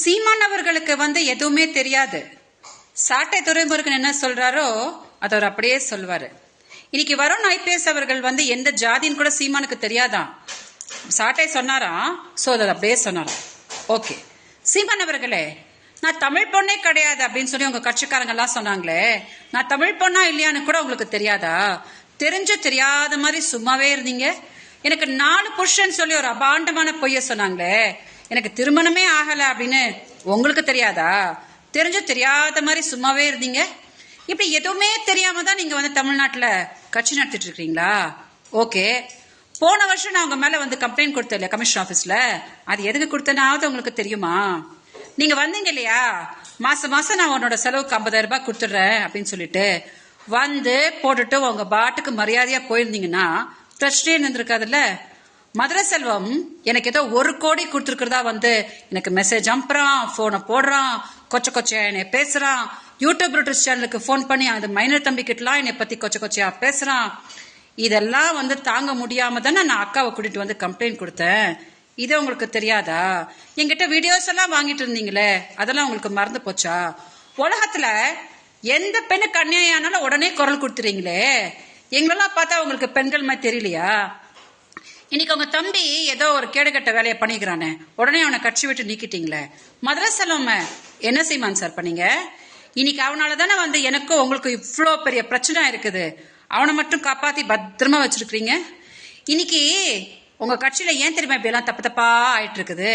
சீமான் அவர்களுக்கு வந்து எதுவுமே தெரியாது. சாட்டை துறைமுருகன் என்ன சொல்றாரோ அதை அவர் அப்படியே சொல்வாரு. இன்னைக்கு வருண் ஐபிஎஸ் அவர்கள் வந்து எந்த ஜாதின்னு கூட சீமானுக்கு தெரியாதான் சாட்டை சொன்னாரா? சோ அதை அப்படியே சொன்னாராம் ஓகே. சீமான் அவர்களே நான் தமிழ் பொண்ணே கிடையாது அப்படின்னு சொல்லி உங்க கட்சிக்காரங்க எல்லாம் சொன்னாங்களே நான் தமிழ் பொண்ணா இல்லையான்னு கூட உங்களுக்கு தெரியாதா? தெரிஞ்ச தெரியாத மாதிரி சும்மாவே இருந்தீங்க. எனக்கு நாலு புருஷன் சொல்லி ஒரு அபாண்டமான பொய்ய சொன்னாங்களே எனக்கு திருமணமே ஆகல அப்படின்னு உங்களுக்கு தெரியாதா? தெரிஞ்ச தெரியாத மாதிரி சும்மாவே இருந்தீங்க. இப்படி எதுவுமே தெரியாம தான் நீங்க வந்து தமிழ்நாட்டுல கட்சி நடத்திட்டு இருக்கீங்களா ஓகே. போன வருஷம் நான் உங்க மேல வந்து கம்ப்ளைண்ட் கொடுத்தேன் இல்லையா கமிஷன் ஆபீஸ்ல அது எதுக்கு கொடுத்தனாவது உங்களுக்கு தெரியுமா? நீங்க வந்தீங்க இல்லையா? மாதம் மாசம் நான் உன்னோட செலவுக்கு ஐம்பதாயிரம் ரூபாய் கொடுத்துட்றேன் அப்படின்னு சொல்லிட்டு வந்து போட்டுட்டு உங்க பாட்டுக்கு மரியாதையா போயிருந்தீங்கன்னா பிரச்சனையே இருந்திருக்காதுல்ல? மதுரை செல்வம் எனக்கு ஏதோ ஒரு கோடி கொடுத்துருக்கிறதா வந்து எனக்கு மெசேஜ் அனுப்புறான் போனை போடுறான் கொச்ச கொச்சையா என்னை பேசுறான். யூடியூப் ரூட்டர்ஸ் சேனலுக்கு ஃபோன் பண்ணி அந்த மைனர் தம்பி கிட்டலாம் என்னை பத்தி கொச்ச கொச்சையா பேசுறான். இதெல்லாம் வந்து தாங்க முடியாம தானே நான் அக்காவை கூட்டிட்டு வந்து கம்ப்ளைண்ட் கொடுத்தேன். இது உங்களுக்கு தெரியாதா? என்கிட்ட வீடியோஸ் எல்லாம் வாங்கிட்டு இருந்தீங்களே அதெல்லாம் உங்களுக்கு மறந்து போச்சா? உலகத்துல எந்த பெண்ணுக்கு அநியாயம் உடனே குரல் கொடுத்துறீங்களே? எங்களெல்லாம் பார்த்தா உங்களுக்கு பெண்கள் மாதிரி தெரியலையா? இன்னைக்கு உங்க தம்பி ஏதோ ஒரு கேடுகட்ட வேலையை பண்ணிக்கிறானே. உடனே அவனை கட்சி விட்டு நீக்கிட்டீங்களே. மதுரை செல்வம் என்ன செய்வான் சார் பண்ணீங்க? இன்னைக்கு அவனால தானே வந்து எனக்கும் உங்களுக்கு இவ்வளோ பெரிய பிரச்சனை இருக்குது. அவனை மட்டும் காப்பாத்தி பத்திரமா வச்சிருக்கிறீங்க? இன்னைக்கு உங்க கட்சியில ஏன் தெரியுமா இப்ப எல்லாம் தப்பு தப்பா ஆயிட்டு இருக்குது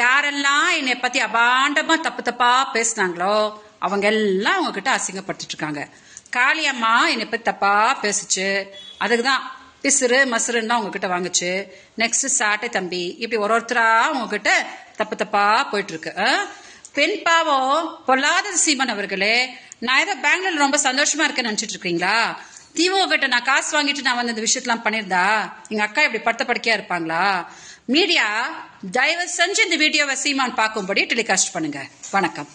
யாரெல்லாம் என்னை பத்தி அபாண்டமா தப்பு தப்பா பேசுனாங்களோ அவங்க எல்லாம் உங்ககிட்ட அசிங்கப்பட்டுட்டு இருக்காங்க. காளியம்மா என்னை பத்தி தப்பா பேசுச்சு. அதுக்குதான் பிசுறு மசுறுன்னா உங்ககிட்ட வாங்குச்சு. நெக்ஸ்ட் சாட்டை தம்பி. இப்படி ஒரு ஒருத்தரா உங்ககிட்ட தப்பு தப்பா போயிட்டு இருக்கு ஆ? பெண் பாவம் பொல்லாத சீமன் அவர்களே. நான் ஏதோ பெங்களூர்ல ரொம்ப சந்தோஷமா இருக்கேன்னு நினைச்சிட்டு இருக்கீங்களா? திமுக கிட்ட நான் காசு வாங்கிட்டு நான் வந்து இந்த விஷயத்தெல்லாம் பண்ணியிருந்தா எங்க அக்கா இப்படி படுத்த படுக்கையா இருப்பாங்களா? மீடியா தயவு செஞ்சு இந்த வீடியோவை சீமான் பார்க்கும்படி டெலிகாஸ்ட் பண்ணுங்க. வணக்கம்.